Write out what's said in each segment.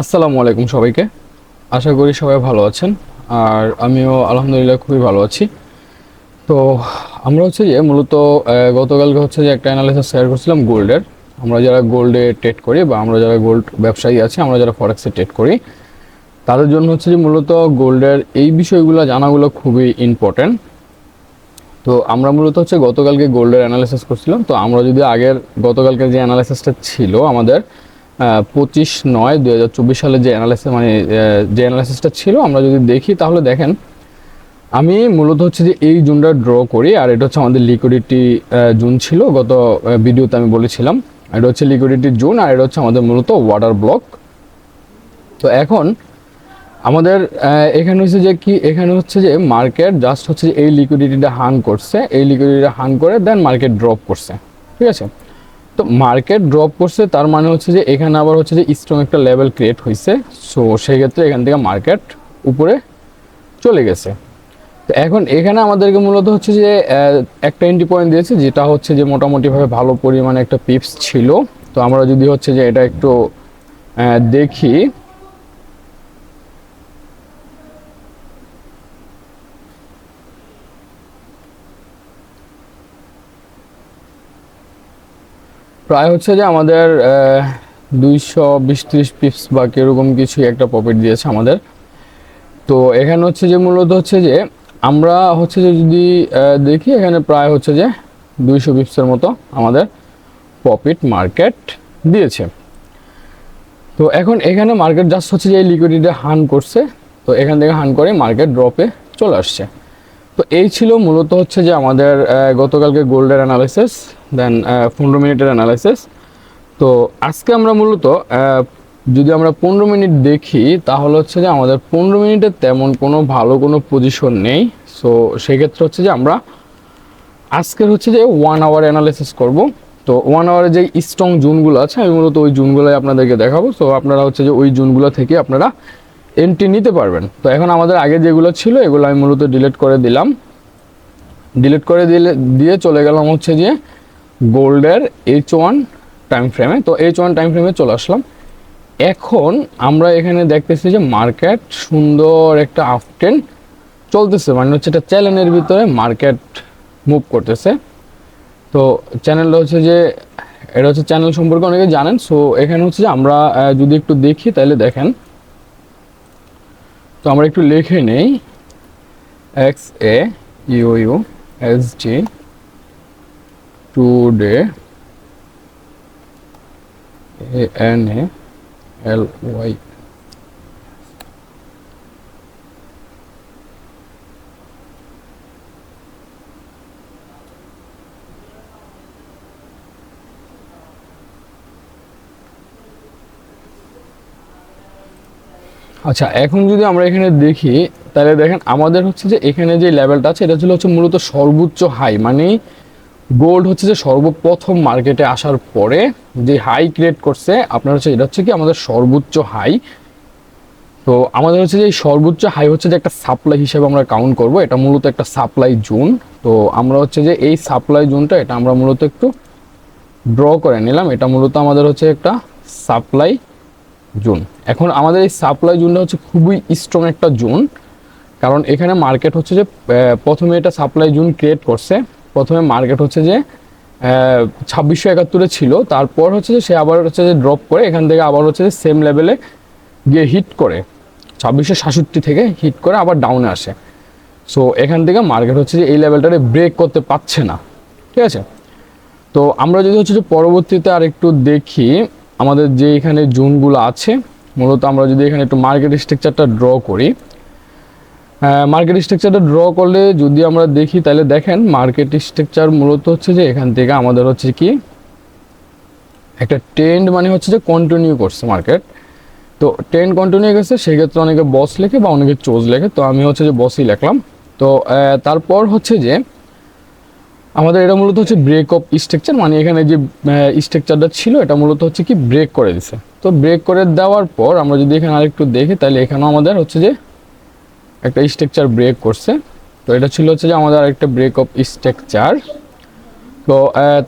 আসসালামু আলাইকুম সবাইকে। আশা করি সবাই ভালো আছেন। আর আমিও আলহামদুলিল্লাহ খুবই ভালো আছি। তো আমরা হচ্ছে যে মূলত গতকালকে হচ্ছে যে একটা অ্যানালিসিস শেয়ার করছিলাম গোল্ডের আমরা যারা গোল্ডে ট্রেড করি বা আমরা যারা গোল্ড ব্যবসায়ী আছি, আমরা যারা ফরেক্সে ট্রেড করি, তাদের জন্য হচ্ছে যে মূলত গোল্ডের এই বিষয়গুলো জানাগুলো খুবই ইম্পর্ট্যান্ট তো আমরা মূলত হচ্ছে গতকালকে গোল্ডের অ্যানালিসিস করছিলাম। তো আমরা যদি আগের গতকালকে যে অ্যানালিসিসটা ছিল আমাদের পঁচিশ নয়, দুই হাজার চব্বিশ সালে যে অ্যানালিসিস মানে যে অ্যানালাইসিসটা ছিল, আমরা যদি দেখি তাহলে দেখেন, আমি মূলত হচ্ছে যে এই জুনটা ড্র করি, আর এটা হচ্ছে আমাদের লিকুইডিটি জুন ছিল, গত ভিডিওতে আমি বলেছিলাম। এটা হচ্ছে লিকুইডিটি জুন, আর এটা হচ্ছে আমাদের মূলত ওয়াটার ব্লক তো এখন, আমাদের এখানে হচ্ছে যে কি, এখানে হচ্ছে যে মার্কেট জাস্ট হচ্ছে এই লিকুইডিটিটা হান করছে, এই লিকুইডিটিটা হান করে দেন মার্কেট ড্রপ করছে, ঠিক আছে? তো মার্কেট ড্রপ করছে, তার মানে হচ্ছে যে এখানে আবার হচ্ছে যে স্ট্রং একটা লেভেল ক্রিয়েট হয়েছে সো সেক্ষেত্রে এখান থেকে মার্কেট উপরে চলে গেছে। তো এখন এখানে আমাদেরকে মূলত হচ্ছে যে একটা এন্ট্রি পয়েন্ট দিয়েছে, যেটা হচ্ছে যে মোটামুটিভাবে ভালো পরিমাণে একটা পিপস ছিল। তো আমরা যদি হচ্ছে যে এটা একটু দেখি প্রায় হচ্ছে যে আমাদের দুইশো বিশ ত্রিশ পিপস বা কীরকম কিছু একটা প্রফিট দিয়েছে আমাদের। তো এখানে হচ্ছে যে মূলত হচ্ছে যে আমরা হচ্ছে যে যদি দেখি এখানে প্রায় হচ্ছে যে দুইশো পিপসের মতো আমাদের প্রফিট মার্কেট দিয়েছে। তো এখন এখানে মার্কেট জাস্ট হচ্ছে যে এই লিকুইডিটি হান করছে। তো এখান থেকে হান করে মার্কেট ড্রপে চলে আসছে। তো এই ছিল মূলত হচ্ছে যে আমাদের গতকালকে গোল্ডের অ্যানালাইসিস দেন পনেরো মিনিটের অ্যানালাইসিস তো আজকে আমরা মূলত যদি আমরা পনেরো মিনিট দেখি, তাহলে হচ্ছে যে আমাদের পনেরো মিনিটে তেমন কোনো ভালো কোনো পজিশন নেই। সো সেক্ষেত্রে হচ্ছে যে আমরা আজকের হচ্ছে যে ওয়ান আওয়ার অ্যানালাইসিস করব। তো ওয়ান আওয়ারে যে স্ট্রং জুনগুলো আছে, আমি মূলত ওই জুনগুলোই আপনাদেরকে দেখাবো। সো আপনারা হচ্ছে যে ওই জুনগুলো থেকে আপনারা এন্ট্রি নিতে পারবেন। তো এখন আমাদের আগে যেগুলো ছিল, এগুলো আমি মূলত ডিলিট করে দিলাম। ডিলিট করে দিলে, দিয়ে চলে গেলাম হচ্ছে যে গোল্ডের এইচ ওয়ান টাইম ফ্রেমে তো এইচ ওয়ান টাইম ফ্রেমে চলে আসলাম। এখন আমরা এখানে দেখতেছি যে মার্কেট সুন্দর একটা আফটেন চলতেছে। মানে হচ্ছে এটা চ্যানেলের ভিতরে মার্কেট মুভ করতেছে। তো চ্যানেলটা হচ্ছে যে, এটা হচ্ছে চ্যানেল সম্পর্কে অনেকে জানেন। সো এখানে হচ্ছে যে আমরা যদি একটু দেখি তাহলে দেখেন। তো আমরা একটু লিখে নেই। X A U U S G today A N A L Y আচ্ছা এখন যদি আমরা এখানে দেখি, তাহলে দেখেন আমাদের হচ্ছে যে এখানে যে লেভেলটা আছে, এটা ছিল হচ্ছে মূলত সর্বোচ্চ হাই মানে গোল্ড হচ্ছে যে সর্বপ্রথম মার্কেটে আসার পরে যে হাই ক্রিয়েট করছে, আপনার হচ্ছে এটা হচ্ছে কি আমাদের সর্বোচ্চ হাই তো আমাদের হচ্ছে যে সর্বোচ্চ হাই হচ্ছে যে একটা সাপ্লাই হিসেবে আমরা কাউন্ট করব, এটা মূলত একটা সাপ্লাই জোন তো আমরা হচ্ছে যে এই সাপ্লাই জোনটা এটা আমরা মূলত একটু ড্র করে নিলাম, এটা মূলত আমাদের হচ্ছে একটা সাপ্লাই জোন। এখন আমাদের এই সাপ্লাই জোনটা হচ্ছে খুবই স্ট্রং একটা জোন, কারণ এখানে মার্কেট হচ্ছে যে প্রথমে এটা সাপ্লাই জোন ক্রিয়েট করছে। প্রথমে মার্কেট হচ্ছে যে ছাব্বিশশো একাত্তরে ছিল, তারপর হচ্ছে যে সে আবার হচ্ছে যে ড্রপ করে, এখান থেকে আবার হচ্ছে যে সেম লেভেলে গিয়ে হিট করে। ছাব্বিশশো সাতষট্টি থেকে হিট করে আবার ডাউনে আসে। সো এখান থেকে মার্কেট হচ্ছে যে এই লেভেলটারে ব্রেক করতে পারছে না। ঠিক আছে? তো আমরা যদি হচ্ছে যে পরবর্তীতে আর একটু দেখি আমাদের যে এখানে জোনগুলো আছে, মূলত আমরা যদি এখানে একটু মার্কেট স্ট্রাকচারটা ড্র করি মার্কেট স্ট্রাকচারটা ড্র করলে যদি আমরা দেখি, তাহলে দেখেন মার্কেট স্ট্রাকচার মূলত হচ্ছে যে এখান থেকে আমাদের হচ্ছে কি, একটা ট্রেন্ড মানে হচ্ছে যে কন্টিনিউ করছে মার্কেট তো ট্রেন্ড কন্টিনিউ গেছে, সেক্ষেত্রে অনেকে বস লেখে বা অনেকে চোজ লেখে, তো আমি হচ্ছে যে বসই লিখলাম। তো তারপর হচ্ছে যে আমাদের এটা মূলত হচ্ছে ব্রেক অফ স্ট্রাকচার মানে এখানে যে স্ট্রাকচারটা ছিল, এটা মূলত হচ্ছে কি ব্রেক করে দিছে। তো ব্রেক করে দেওয়ার পর আমরা যদি এখানে আরেকটু দেখি, তাহলে এখানেও আমাদের হচ্ছে যে একটা স্ট্রাকচার ব্রেক করছে। তো এটা ছিল হচ্ছে যে আমাদের আরেকটা ব্রেক অফ স্ট্রাকচার তো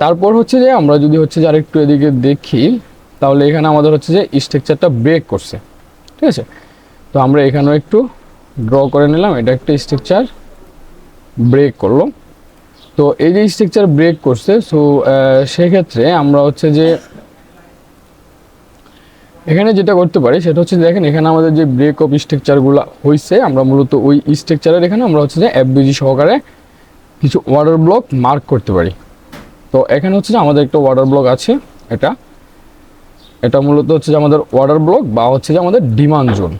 তারপর হচ্ছে যে আমরা যদি হচ্ছে যে আরেকটু এদিকে দেখি, তাহলে এখানে আমাদের হচ্ছে যে স্ট্রাকচারটা ব্রেক করছে। ঠিক আছে? তো আমরা এখানেও একটু ড্র করে নিলাম, এটা একটা স্ট্রাকচার ব্রেক করল। তো এই যে স্ট্রাকচার ব্রেক করছে সো সেক্ষেত্রে আমরা হচ্ছে যে এখানে যেটা করতে পারি সেটা হচ্ছে দেখেন, এখানে আমাদের যে ব্রেক অফ স্ট্রাকচারগুলো হয়েছে আমরা মূলত ওই স্ট্রাকচারের এখানে আমরা হচ্ছে যে এফবিজি সহকারে কিছু ওয়াটার ব্লক মার্ক করতে পারি। তো এখানে হচ্ছে যে আমাদের একটা ওয়াটার ব্লক আছে, এটা। এটা মূলত হচ্ছে যে আমাদের ওয়াটার ব্লক বা হচ্ছে যে আমাদের ডিমান্ড জোন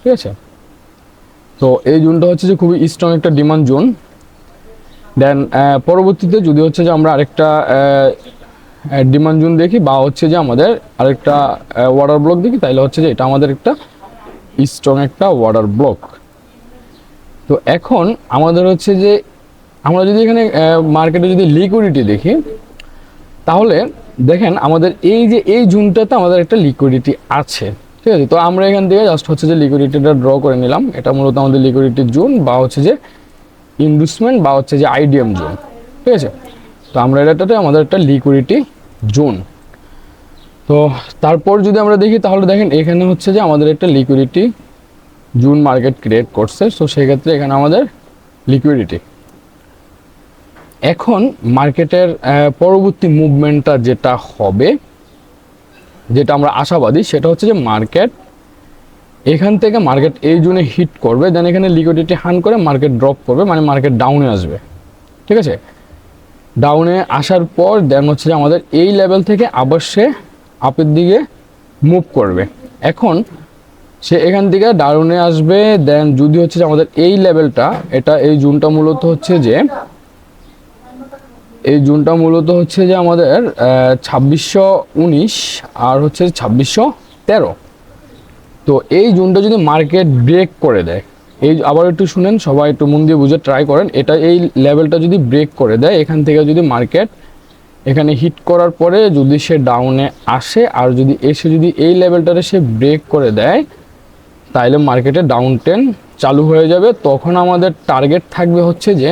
ঠিক আছে? তো এই জোনটা হচ্ছে যে খুবই স্ট্রং একটা ডিমান্ড জোন দেন পরবর্তীতে যদি হচ্ছে যে আমরা আরেকটা ডিমান্ড জোন দেখি বা হচ্ছে যে আমাদের আরেকটা ওয়াটার ব্লক দেখি তাহলে হচ্ছে যে এটা আমাদের একটা স্ট্রং একটা ওয়াটার ব্লক তো এখন আমাদের হচ্ছে যে আমরা যদি এখানে মার্কেটে যদি লিকুইডিটি দেখি, তাহলে দেখেন আমাদের এই যে, এই জুনটাতে আমাদের একটা লিকুইডিটি আছে। ঠিক আছে? তো আমরা এখান থেকে জাস্ট হচ্ছে যে লিকুইডিটিটা ড্র করে নিলাম। এটা মূলত আমাদের লিকুইডিটির জুন বা হচ্ছে যে ইনভেস্টমেন্ট বা হচ্ছে যে আইডিএম জোন ঠিক আছে? তো আমরা এটাতে আমাদের একটা লিকুইডিটি জোন তো তারপর যদি আমরা দেখি, তাহলে দেখেন এখানে হচ্ছে যে আমাদের একটা লিকুইডিটি জুন মার্কেট ক্রিয়েট করছে। সো সেক্ষেত্রে এখানে আমাদের লিকুইডিটি এখন মার্কেটের পরবর্তী মুভমেন্টটা যেটা হবে, যেটা আমরা আশাবাদী, সেটা হচ্ছে যে মার্কেট এখান থেকে মার্কেট এই জুনে হিট করবে দেন এখানে লিকুইডিটি হান করে মার্কেট ড্রপ করবে মানে মার্কেট ডাউনে আসবে। ঠিক আছে? ডাউনে আসার পর দেন হচ্ছে যে আমাদের এই লেভেল থেকে আবার সে আপের দিকে মুভ করবে। এখন সে এখান থেকে ডাউনে আসবে দেন যদি হচ্ছে যে আমাদের এই লেভেলটা এটা এই জুনটা মূলত হচ্ছে যে, এই জুনটা মূলত হচ্ছে যে আমাদের ছাব্বিশশো উনিশ আর হচ্ছে ছাব্বিশশো তেরো। তো এই জুনটা যদি মার্কেট ব্রেক করে দেয়, এই আবার একটু শুনেন, সবাই একটু মন দিয়ে বুঝে ট্রাই করেন, এটা এই লেভেলটা যদি ব্রেক করে দেয়, এখান থেকে যদি মার্কেট এখানে হিট করার পরে যদি সে ডাউনে আসে, আর যদি এসে যদি এই লেভেলটারে সে ব্রেক করে দেয় তাহলে মার্কেটে ডাউন টেন চালু হয়ে যাবে। তখন আমাদের টার্গেট থাকবে হচ্ছে যে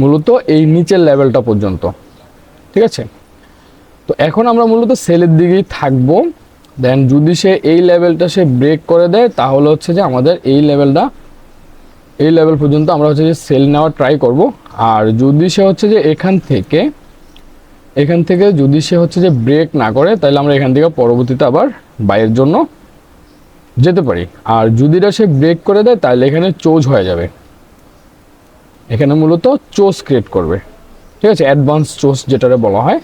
মূলত এই নিচের লেভেলটা পর্যন্ত। ঠিক আছে? তো এখন আমরা মূলত সেলের দিকেই থাকব। দেন যদি সে এই লেভেলটা সে ব্রেক করে দেয়, তাহলে হচ্ছে যে আমাদের এই লেভেলটা এই লেভেল পর্যন্ত আমরা হচ্ছে যে সেল নেওয়ার ট্রাই করব। আর যদি সে হচ্ছে যে এখান থেকে এখান থেকে যদি সে হচ্ছে যে ব্রেক না করে, তাহলে আমরা এখান থেকে পরবর্তীতে আবার বাইয়ের জন্য যেতে পারি। আর যদি সে ব্রেক করে দেয়, তাহলে এখানে চোজ হয়ে যাবে। এখানে মূলত চোজ ক্রিয়েট করবে। ঠিক আছে? অ্যাডভান্স চোজ যেটারে বলা হয়।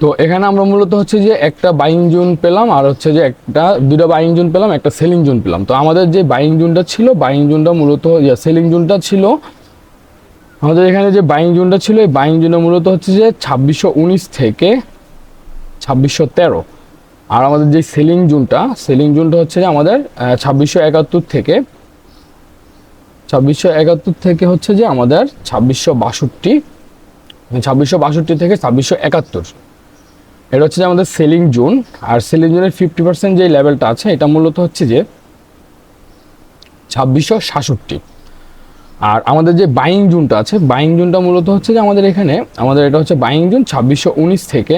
তো এখানে আমরা মূলত হচ্ছে যে একটা বাইং জোন পেলাম, আর হচ্ছে যে একটা দুটো বাইং জোন পেলাম, একটা সেলিং জোন পেলাম। তো আমাদের যে বাইং জোনটা ছিল বাইং জোনটা মূলত সেলিং জোনটা ছিল, আমাদের এখানে যে বাইং জোনটা ছিল, এই বাইং জোনটা মূলত হচ্ছে যে ছাব্বিশশো থেকে ছাব্বিশশো তেরো। আর আমাদের যে সেলিং জোনটা সেলিং জোনটা হচ্ছে যে আমাদের ছাব্বিশশো একাত্তর থেকে, ছাব্বিশশো একাত্তর থেকে হচ্ছে যে আমাদের ছাব্বিশশো বাষট্টি ছাব্বিশশো বাষট্টি থেকে ছাব্বিশশো একাত্তর। এটা হচ্ছে যে আমাদের সেলিং জোন আর সেলিং জোনের ফিফটি পার্সেন্ট যে লেভেলটা আছে, এটা মূলত হচ্ছে যে ছাব্বিশশো সাতষট্টি। আর আমাদের যে বাইং জোনটা আছে বাইং জোনটা মূলত হচ্ছে যে আমাদের এখানে, আমাদের এটা হচ্ছে বাইং জোন ছাব্বিশশো উনিশ থেকে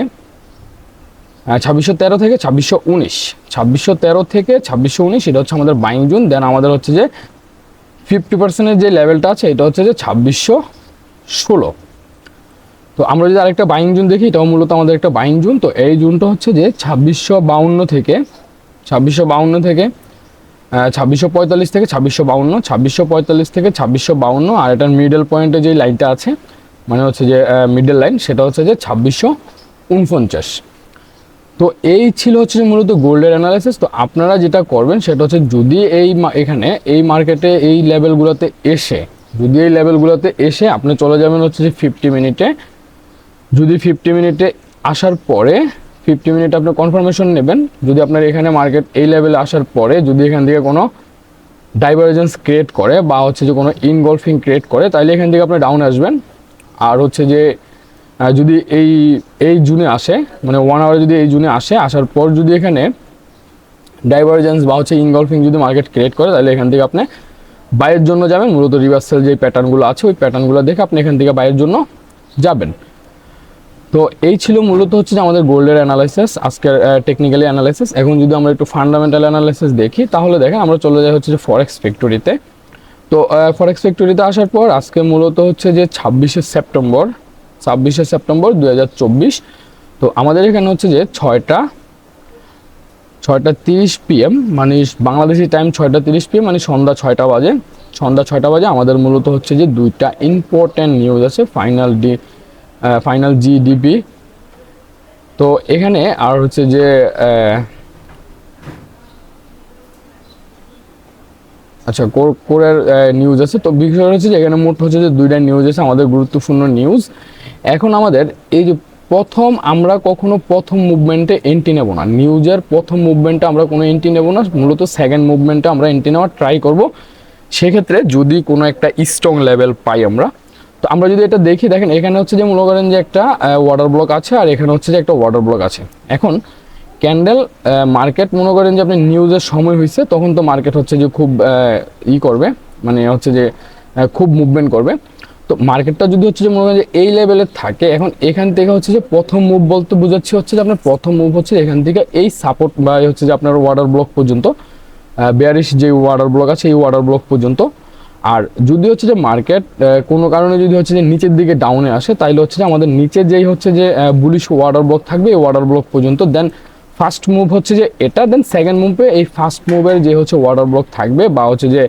ছাব্বিশশো তেরো থেকে ছাব্বিশশো উনিশ। ছাব্বিশশো তেরো থেকে ছাব্বিশশো উনিশ, এটা হচ্ছে আমাদের বাইং জোন দেন আমাদের হচ্ছে যে ফিফটি পার্সেন্টের যে লেভেলটা আছে, এটা হচ্ছে যে ছাব্বিশশো ষোলো। তো আমরা যদি আরেকটা বাইং জুন দেখি, এটাও মূলত আমাদের একটা বাইং জুন তো এই জুনটা হচ্ছে যে ছাব্বিশশো বাউন্ন থেকে, ছাব্বিশশো বাউন্ন থেকে ছাব্বিশশো পঁয়তাল্লিশ থেকে ছাব্বিশশো বাউন্ন, ছাব্বিশশো পঁয়তাল্লিশ থেকে ছাব্বিশশো বাউন্ন, আর এটার মিডল পয়েন্টে যে লাইনটা আছে মানে হচ্ছে যে মিডল লাইন সেটা হচ্ছে যে ছাব্বিশশো উনপঞ্চাশ। তো এই ছিল হচ্ছে যে মূলত গোল্ডের অ্যানালাইসিস তো আপনারা যেটা করবেন সেটা হচ্ছে যদি এই এখানে এই মার্কেটে এই লেভেলগুলোতে এসে, যদি এই লেভেলগুলোতে এসে আপনি চলে যাবেন হচ্ছে যে ফিফটি মিনিটে যদি ফিফটি মিনিটে আসার পরে ফিফটি মিনিট আপনি কনফার্মেশন নেবেন। যদি আপনার এখানে মার্কেট এই লেভেলে আসার পরে যদি এখান থেকে কোনো ডাইভারজেন্স ক্রিয়েট করে বা হচ্ছে যে কোনো ইনগলফিং ক্রিয়েট করে তাহলে এখান থেকে আপনি ডাউন আসবেন। আর হচ্ছে যে যদি এই এই জুনে আসে মানে ওয়ান আওয়ারে যদি এই জুনে আসে, আসার পর যদি এখানে ডাইভারজেন্স বা হচ্ছে ইনগলফিং যদি মার্কেট ক্রিয়েট করে তাহলে এখান থেকে আপনি বাইয়ের জন্য যাবেন। মূলত রিভার্সাল যে প্যাটার্নগুলো আছে, ওই প্যাটার্নগুলো দেখে আপনি এখান থেকে বাইয়ের জন্য যাবেন। তো এই ছিল মূলত হচ্ছে যে আমাদের গোল্ডের অ্যানালাইসিস আজকের টেকনিক্যালি অ্যানালাইসিস এখন যদি আমরা একটু ফান্ডামেন্টাল অ্যানালাইসিস দেখি, তাহলে দেখেন আমরা চলে যাই হচ্ছে যে ফরেক্স ফ্যাক্টরিতে তো ফরেক্স ফ্যাক্টরিতে আসার পর আজকে মূলত হচ্ছে যে ছাব্বিশে সেপ্টেম্বর ছাব্বিশে সেপ্টেম্বর দু হাজার চব্বিশ। তো আমাদের এখানে হচ্ছে যে ছয়টা ছয়টা তিরিশ পিএম মানে বাংলাদেশি টাইম ছয়টা তিরিশ পিএম মানে সন্ধ্যা ছয়টা বাজে। সন্ধ্যা ছয়টা বাজে, আমাদের মূলত হচ্ছে যে দুইটা ইম্পর্ট্যান্ট নিউজ আছে ফাইনাল ডি ফাইনাল জিডিপি তো এখানে আর হচ্ছে যে আচ্ছা কোর কোরের নিউজ আছে। তো বিষয় হচ্ছে যে, এখানে মোট হচ্ছে যে দুইটা নিউজ আছে, আমাদের গুরুত্বপূর্ণ নিউজ এখন আমাদের এই যে প্রথম আমরা কখনো প্রথম মুভমেন্টে এন্ট্রি নেব না। নিউজের প্রথম মুভমেন্টে আমরা কোনো এন্ট্রি নেব না। মূলত সেকেন্ড মুভমেন্টে আমরা এন্ট্রি নেওয়ার ট্রাই করব। সেক্ষেত্রে যদি কোনো একটা স্ট্রং লেভেল পাই আমরা তো আমরা যদি এটা দেখি, দেখেন এখানে হচ্ছে যে মনে করেন যে একটা ওয়াটার ব্লক আছে আর এখানে হচ্ছে যে একটা ওয়াটার ব্লক আছে। এখন ক্যান্ডেল মার্কেট মনে করেন যে আপনি নিউজের সময় হয়েছে তখন তো মার্কেট হচ্ছে যে খুব ই করবে মানে হচ্ছে যে খুব মুভমেন্ট করবে। তো মার্কেটটা যদি হচ্ছে যে মনে করেন যে এই লেভেলের থাকে, এখন এখান থেকে হচ্ছে যে প্রথম মুভ বলতে বোঝাচ্ছি হচ্ছে যে আপনার প্রথম মুভ হচ্ছে এখান থেকে এই সাপোর্ট বা হচ্ছে যে আপনার ওয়াটার ব্লক পর্যন্ত বিয়ারিশ যে ওয়াটার ব্লক আছে, এই ওয়াটার ব্লক পর্যন্ত আর যদি হচ্ছে যে মার্কেট কোনো কারণে যদি হচ্ছে যে নিচের দিকে ডাউনে আসে, তাইলে হচ্ছে যে আমাদের নিচে যেই হচ্ছে যে বুলিশ ওয়াটার ব্লক থাকবে, এই ওয়াটার ব্লক পর্যন্ত দেন ফার্স্ট মুভ হচ্ছে যে এটা দেন সেকেন্ড মুভে এই ফার্স্ট মুভের যে হচ্ছে ওয়াটার ব্লক থাকবে, বা হচ্ছে যে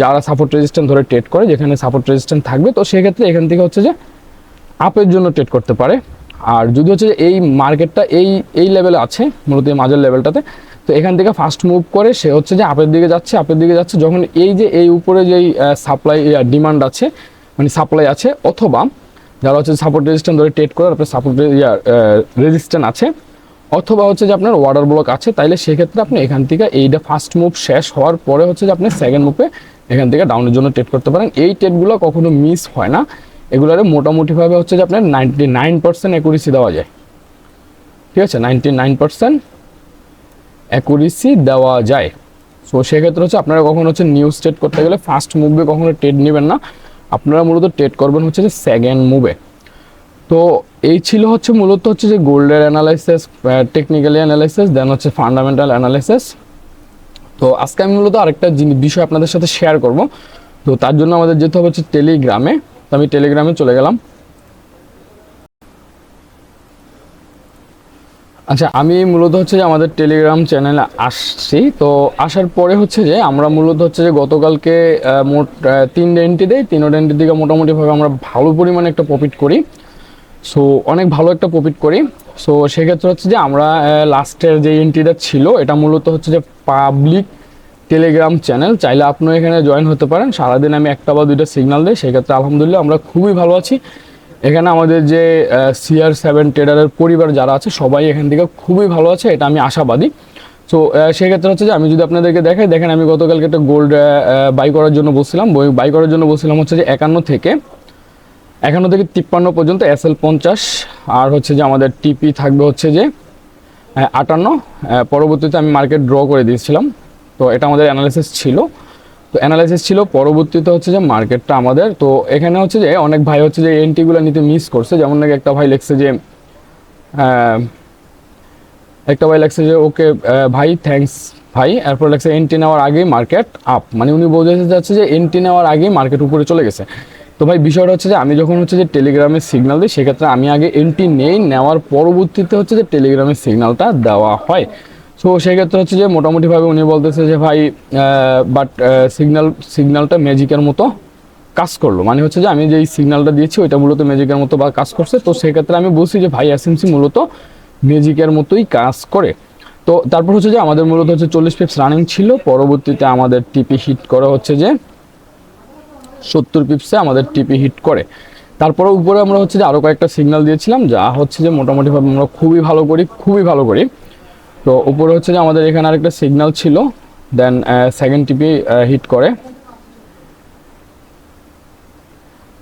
যারা সাপোর্ট রেজিস্ট্যান্ট ধরে ট্রেড করে, যেখানে সাপোর্ট রেজিস্ট্যান্ট থাকবে, তো সেক্ষেত্রে এখান থেকে হচ্ছে যে আপের জন্য ট্রেড করতে পারে। আর যদি হচ্ছে যে এই মার্কেটটা এই এই লেভেলে আছে, মূলত এই মাঝের লেভেলটাতে তো এখান থেকে ফার্স্ট মুভ করে সে হচ্ছে যে আপের দিকে যাচ্ছে আপের দিকে যাচ্ছে। যখন এই যে, এই উপরে যেই সাপ্লাই ডিমান্ড আছে মানে সাপ্লাই আছে, অথবা যারা হচ্ছে সাপোর্ট রেজিস্ট্যান্ট ধরে ট্রেড করে আপনার সাপোর্ট রেজিস্ট্যান্ট আছে, অথবা হচ্ছে যে আপনার ওয়াটার ব্লক আছে, তাইলে সেক্ষেত্রে আপনি এখান থেকে এইটা ফার্স্ট মুভ শেষ হওয়ার পরে হচ্ছে যে আপনি সেকেন্ড মুভে এখান থেকে ডাউনের জন্য ট্রেড করতে পারেন। এই ট্রেডগুলো কখনো মিস হয় না। এগুলোরে মোটামুটিভাবে হচ্ছে যে আপনার নাইনটি নাইন পার্সেন্ট অ্যাকুরেসি দেওয়া যায়। ঠিক আছে? নাইনটি নাইন পার্সেন্ট অ্যাকুরেসি দেওয়া যায়। সো সেক্ষেত্রে হচ্ছে আপনারা কখনো হচ্ছে নিউজ ট্রেড করতে গেলে ফার্স্ট মুভে কখনো ট্রেড নেবেন না। আপনারা মূলত ট্রেড করবেন হচ্ছে যে সেকেন্ড মুভে তো, এই ছিল হচ্ছে মূলত হচ্ছে যে গোল্ডের অ্যানালাইসিস টেকনিক্যালি অ্যানালাইসিস দেন হচ্ছে ফান্ডামেন্টাল অ্যানালাইসিস তো, আজকে আমি মূলত আরেকটা জিনিস বিষয় আপনাদের সাথে শেয়ার করব। তো, তার জন্য আমাদের যেতে হবে হচ্ছে টেলিগ্রামে তো, আমি টেলিগ্রামে চলে গেলাম। আচ্ছা আমি মূলত হচ্ছে যে আমাদের টেলিগ্রাম চ্যানেলে আসছি। তো আসার পরে হচ্ছে যে আমরা মূলত হচ্ছে যে গতকালকে মোট তিনটে এন্ট্রি দেই। তিনটে এন্ট্রি থেকে মোটামুটিভাবে আমরা ভালো পরিমাণে একটা প্রফিট করি। সো অনেক ভালো একটা প্রফিট করি। সো সেক্ষেত্রে হচ্ছে যে আমরা লাস্টের যে এন্ট্রিটা ছিল, এটা মূলত হচ্ছে যে পাবলিক টেলিগ্রাম চ্যানেল চাইলে আপনিও এখানে জয়েন হতে পারেন। সারাদিন আমি একটা বা দুইটা সিগনাল দিই। সেক্ষেত্রে আলহামদুলিল্লাহ আমরা খুবই ভালো আছি। এখানে আমাদের যে সিআর সেভেন ট্রেডারের পরিবার যারা আছে, সবাই এখান থেকে খুবই ভালো আছে, এটা আমি আশাবাদী। সো সেক্ষেত্রে হচ্ছে যে আমি যদি আপনাদেরকে দেখাই, দেখেন আমি গতকালকে একটা গোল্ড বাই করার জন্য বলছিলাম বাই করার জন্য বলছিলাম হচ্ছে যে একান্ন থেকে একান্ন থেকে তিপ্পান্ন পর্যন্ত এস এল পঞ্চাশ, আর হচ্ছে যে আমাদের টিপি থাকবে হচ্ছে যে আটান্ন পরবর্তীতে আমি মার্কেট ড্র করে দিয়েছিলাম। তো এটা আমাদের অ্যানালাইসিস ছিল। তো অ্যানালাইসিস ছিল, পরবর্তীতে হচ্ছে যে মার্কেটটা আমাদের। তো এখানে হচ্ছে যে অনেক ভাই হচ্ছে যে এন্ট্রিগুলো নিতে মিস করছে। যেমন নাকি একটা ভাই লিখছে যে একটা ভাই লাগছে যে, ওকে ভাই থ্যাঙ্কস ভাই। এরপর লাগছে এন্ট্রি নেওয়ার আগেই মার্কেট আপ মানে উনি বোঝাতে যাচ্ছে যে এন্ট্রি নেওয়ার আগেই মার্কেট উপরে চলে গেছে। তো ভাই, বিষয়টা হচ্ছে যে, আমি যখন হচ্ছে যে টেলিগ্রামে সিগনাল দিই, সেক্ষেত্রে আমি আগে এন্ট্রি নেই, নেওয়ার পরবর্তীতে হচ্ছে যে টেলিগ্রামের সিগনালটা দেওয়া হয়। সো সেক্ষেত্রে হচ্ছে যে মোটামুটিভাবে উনি বলতেছে যে ভাই বাট সিগনাল সিগনালটা ম্যাজিকের মতো কাজ করল। মানে হচ্ছে যে আমি যেই সিগনালটা দিয়েছি, ওইটা মূলত ম্যাজিকের মতো বা কাজ করছে। তো সেক্ষেত্রে আমি বলছি যে ভাই এসএমসি মূলত ম্যাজিকের মতোই কাজ করে। তো তারপর হচ্ছে যে আমাদের মূলত হচ্ছে চল্লিশ পিপস রানিং ছিল। পরবর্তীতে আমাদের টিপি হিট করা হচ্ছে যে সত্তর পিপসে আমাদের টিপি হিট করে। তারপরে উপরে আমরা হচ্ছে যে আরও কয়েকটা সিগনাল দিয়েছিলাম, যা হচ্ছে যে মোটামুটিভাবে আমরা খুবই ভালো করি, খুবই ভালো করি। তো উপরে হচ্ছে যে আমাদের এখানে আরেকটা সিগন্যাল ছিল দেন সেকেন্ড টিপি হিট করে।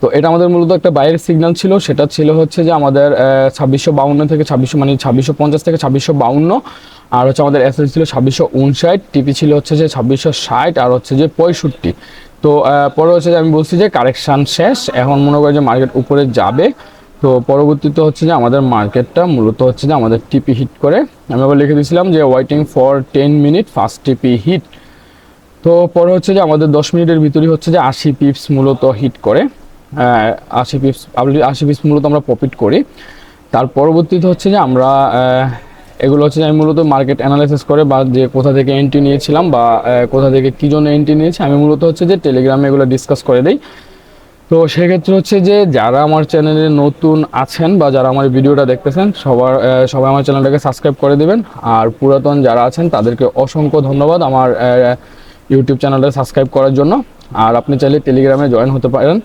তো এটা আমাদের মূলত একটা বাইরের সিগন্যাল ছিল, সেটা ছিল হচ্ছে যে আমাদের ছাব্বিশশো বাউন্ন থেকে ছাব্বিশশো মানে ছাব্বিশশো পঞ্চাশ থেকে ছাব্বিশশো বাউন্ন, আর হচ্ছে আমাদের এস ছিল ছাব্বিশশো উনষাট টিপি ছিল হচ্ছে যে ছাব্বিশশো ষাট, আর হচ্ছে যে পঁয়ষট্টি। তো পরে হচ্ছে যে আমি বলছি যে কারেকশান শেষ, এখন মনে করি যে মার্কেট উপরে যাবে। তো পরবর্তীতে হচ্ছে যে আমাদের মার্কেটটা মূলত হচ্ছে যে আমাদের টিপি হিট করে। আমি আবার লিখে দিয়েছিলাম যে waiting for ten minute first TP hit তো পরে হচ্ছে যে আমাদের দশ মিনিটের ভিতরেই হচ্ছে যে আশি পিপস মূলত হিট করে। আশি পিপস আশি পিপস মূলত আমরা প্রফিট করি। তার পরবর্তীতে হচ্ছে যে আমরা এগুলো হচ্ছে যে আমি মূলত মার্কেট অ্যানালাইসিস করে বা যে কোথা থেকে এন্ট্রি নিয়েছিলাম বা কোথা থেকে কী জন্য এন্ট্রি নিয়েছি, আমি মূলত হচ্ছে যে টেলিগ্রামে এগুলো ডিসকাস করে দিই। তো সেক্ষেত্রে হচ্ছে যে যারা আমার চ্যানেলে নতুন আছেন বা যারা আমার ভিডিওটা দেখতেছেন, সবার সবাই আমার চ্যানেলটাকে সাবস্ক্রাইব করে দেবেন। আর পুরাতন যারা আছেন, তাদেরকে অসংখ্য ধন্যবাদ আমার ইউটিউব চ্যানেলটা সাবস্ক্রাইব করার জন্য। আর আপনি চাইলে টেলিগ্রামে জয়েন হতে পারেন।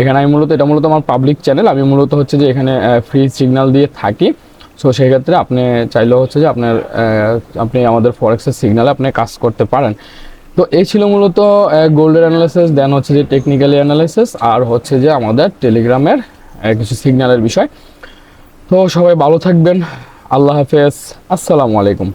এখানে আমি মূলত, এটা মূলত আমার পাবলিক চ্যানেল আমি মূলত হচ্ছে যে এখানে ফ্রি সিগন্যাল দিয়ে থাকি। সো সেক্ষেত্রে আপনি চাইলেও হচ্ছে যে আপনার আপনি আমাদের ফরেক্সের সিগনালে আপনি কাজ করতে পারেন। তো এই ছিল মূলত গোল্ডের অ্যানালাইসিস দেন হচ্ছে যে টেকনিক্যাল অ্যানালাইসিস আর হচ্ছে যে আমাদের টেলিগ্রামের কিছু সিগন্যালের বিষয়। তো সবাই ভালো থাকবেন। আল্লাহ হাফেজ। আসসালামু আলাইকুম।